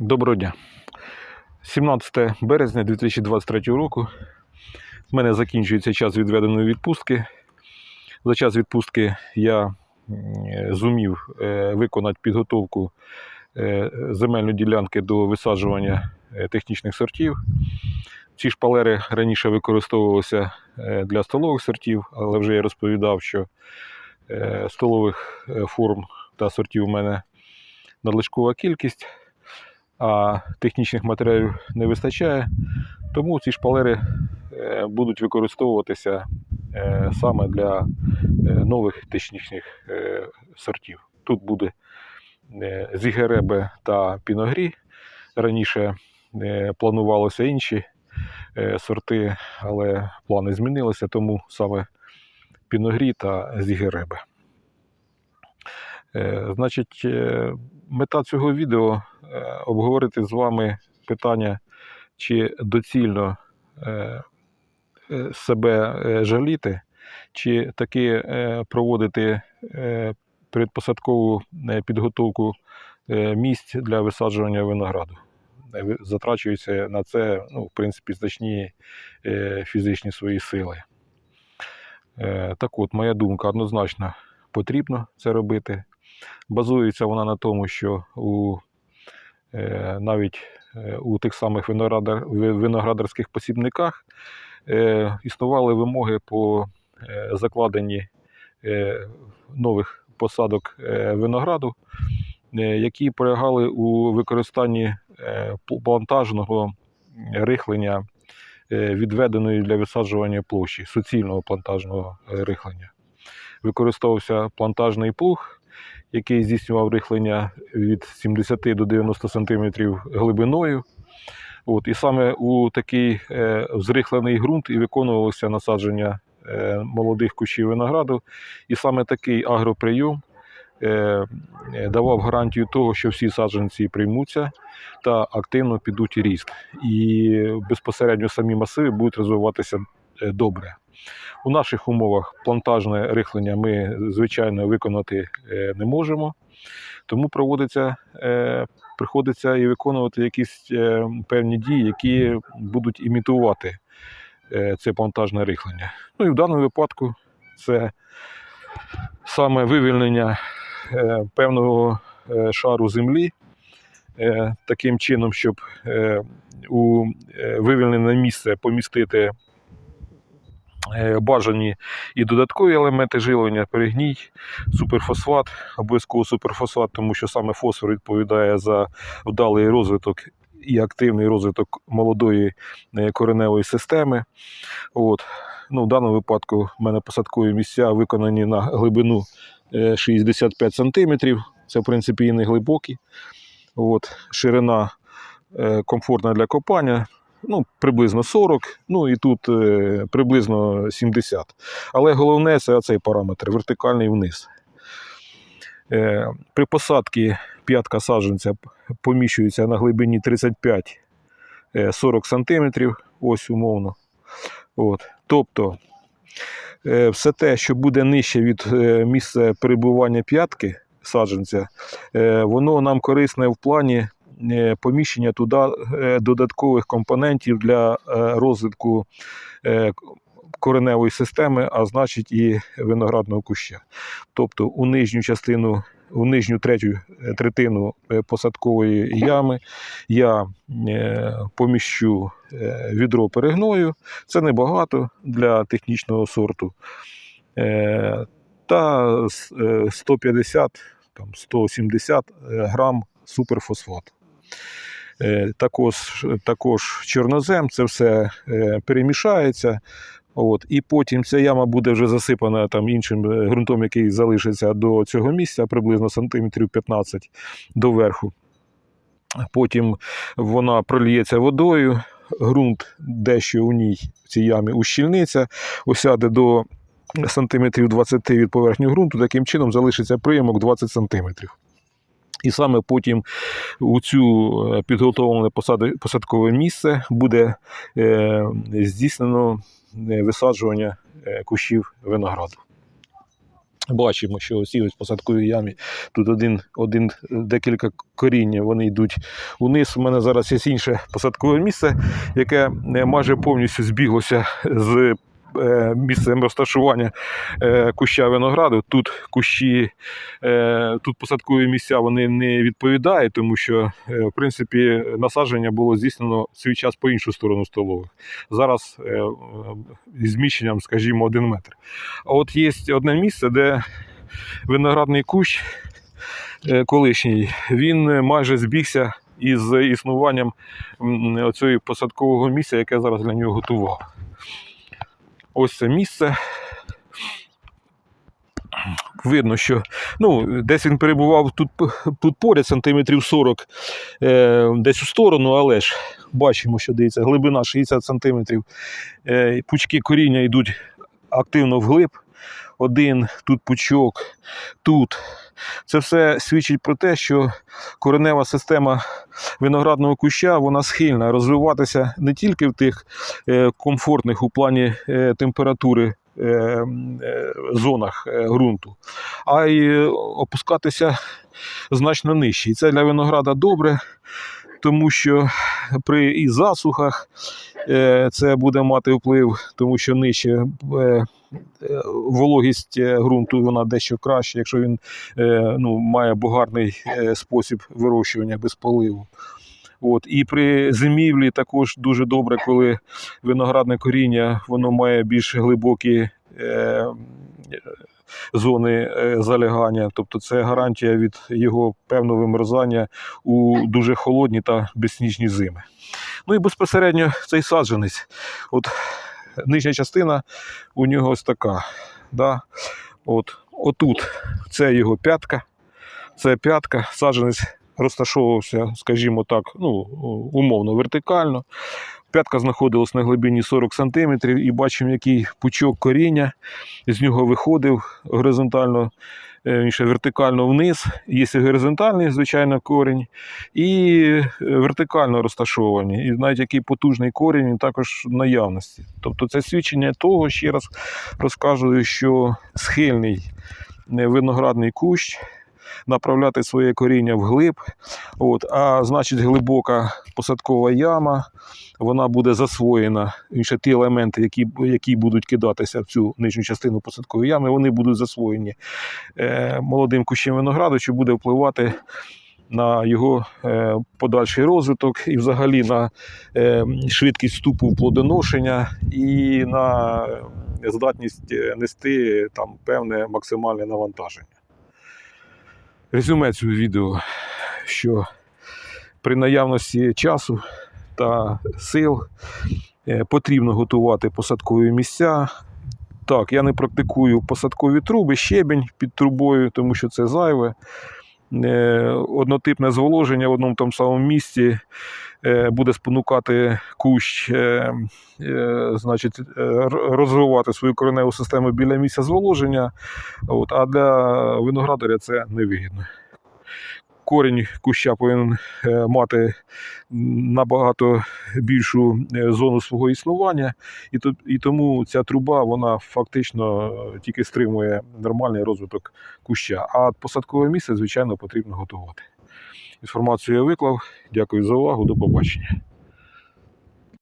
Доброго дня. 17 березня 2023 року. В мене закінчується час відведеної відпустки. За час відпустки я зумів е, виконати підготовку е, земельної ділянки до висаджування е, технічних сортів. Ці шпалери раніше використовувалися для столових сортів, але вже я розповідав, що столових форм та сортів у мене надлишкова кількість а технічних матеріалів не вистачає, тому ці шпалери е, будуть використовуватися е, саме для е, нових технічних сортів. Тут буде зігеребе та піногрі. Раніше планувалося інші сорти, але плани змінилися, тому саме піногрі та зігеребе. Значить, мета цього відео е, обговорити з вами питання, чи доцільно е, е, себе жаліти, чи таки проводити передпосадкову підготовку місць для висаджування винограду. Затрачуються на це, ну, в принципі, значні фізичні свої сили. Так от, моя думка однозначно потрібно це робити. Базується вона на тому, що у, е, навіть е, у тих самих виноградар, виноградарських посібниках е, існували вимоги по закладенні нових посадок винограду, які полягали у використанні плантажного рихлення відведеної для висаджування площі, суцільного плантажного рихлення. Використовувався плантажний плуг, який здійснював рихлення від 70 до 90 см глибиною. От, і саме у такий е, зрихлений ґрунт і виконувалося насадження е, молодих кущів винограду. І саме такий агроприйом е, е, давав гарантію того, що всі саджанці приймуться та активно підуть ріст. І безпосередньо самі масиви будуть розвиватися е, добре. У наших умовах плантажне рихлення ми, звичайно, виконати е, не можемо, тому проводиться, е, приходиться і виконувати якісь е, певні дії, які будуть імітувати це плантажне рихлення. Ну і в даному випадку це саме вивільнення певного шару землі таким чином, щоб у вивільнене місце помістити бажані і додаткові елементи живлення, перегній, суперфосфат, обов'язково суперфосфат, тому що саме фосфор відповідає за вдалий розвиток і активний розвиток молодої е, кореневої системи. От. Ну, в даному випадку в мене посадкові місця виконані на глибину е, 65 см. Це, в принципі, і не глибокі. От. Ширина е, комфортна для копання, ну, приблизно 40, ну і тут е, приблизно 70. Але головне це цей параметр вертикальний вниз. Е, при посадці п'ятка саджанця поміщується на глибині 35-40 см, ось умовно. От. Тобто е, все те, що буде нижче від е, місця перебування п'ятки саджанця, е, воно нам корисне в плані е, поміщення туди е, додаткових компонентів для е, розвитку е, кореневої системи, а значить і виноградного куща. Тобто у нижню частину, у нижню третю е, третину е, посадкової ями я е, поміщу е, відро перегною. Це небагато для технічного сорту. Е, Та с- е, 150 там 170 грам суперфосфату. Е, Також, також чорнозем, це все е, перемішається. От, і потім ця яма буде вже засипана там іншим е, ґрунтом, який залишиться до цього місця, приблизно сантиметрів 15 до верху. Потім вона прольється водою, ґрунт дещо у ній в цій ямі ущільниться, осяде до сантиметрів 20 від поверхні ґрунту, таким чином залишиться прийомок 20 сантиметрів. І саме потім у цю е, підготовлене посадкове місце буде е, здійснено е, висаджування кущів винограду. Бачимо, що ці ось посадкові ямі. Тут один, один декілька коріння, вони йдуть униз. У мене зараз є інше посадкове місце, яке майже повністю збіглося з місцем розташування е, куща винограду. Тут кущі, е, тут посадкові місця вони не відповідають, тому що, е, в принципі, насадження було здійснено свій час по іншу сторону столових. Зараз е, е, зміщенням, скажімо, один метр. А от є одне місце, де виноградний кущ е, колишній, він е, майже збігся із існуванням оцього посадкового місця, яке зараз для нього готував. Ось це місце. Видно, що ну, десь він перебував тут, тут поряд, сантиметрів 40 е, десь у сторону, але ж бачимо, що дивіться, глибина 60 сантиметрів. Е, пучки коріння йдуть активно вглиб. Один, тут пучок, тут. Це все свідчить про те, що коренева система виноградного куща вона схильна розвиватися не тільки в тих е, комфортних у плані е, температури е, зонах ґрунту, а й опускатися значно нижче. І це для винограда добре, тому що при і засухах е, це буде мати вплив, тому що нижче е, е, вологість ґрунту вона дещо краще, якщо він ну, має бугарний е, спосіб вирощування без поливу. От. І при зимівлі також дуже добре, коли виноградне коріння воно має більш глибокі е, зони е, залягання. Тобто це гарантія від його певного вимерзання у дуже холодні та безсніжні зими. Ну і безпосередньо цей саджанець. От нижня частина у нього ось така. Да? От, отут це його п'ятка. Це п'ятка. Саджанець розташовувався, скажімо так, ну, умовно вертикально. П'ятка знаходилась на глибині 40 см і бачимо, який пучок коріння з нього виходив горизонтально, е, вертикально вниз. Є горизонтальний, звичайно, корінь, і е, вертикально розташовані. І навіть який потужний корінь він також в наявності. Тобто це свідчення того, ще раз розказую, що схильний е, виноградний кущ направляти своє коріння вглиб. От, а значить, глибока посадкова яма, вона буде засвоєна. Інше ті елементи, які, які будуть кидатися в цю нижню частину посадкової ями, вони будуть засвоєні е, молодим кущем винограду, що буде впливати. На його е, подальший розвиток і взагалі на е, швидкість вступу в плодоношення і на е, здатність нести там певне максимальне навантаження. Резюме цього відео, що при наявності часу та сил е, потрібно готувати посадкові місця. Так, я не практикую посадкові труби, щебінь під трубою, тому що це зайве. Е, Однотипне зволоження в одному тому самому місці буде спонукати кущ е, е, значить, е, розвивати свою кореневу систему біля місця зволоження. От, а для виноградаря це невигідно. Корінь куща повинен е, мати набагато більшу е, зону свого існування, і, тому ця труба вона фактично е, тільки стримує нормальний розвиток куща. А посадкове місце, звичайно, потрібно готувати. Інформацію я виклав. Дякую за увагу. До побачення.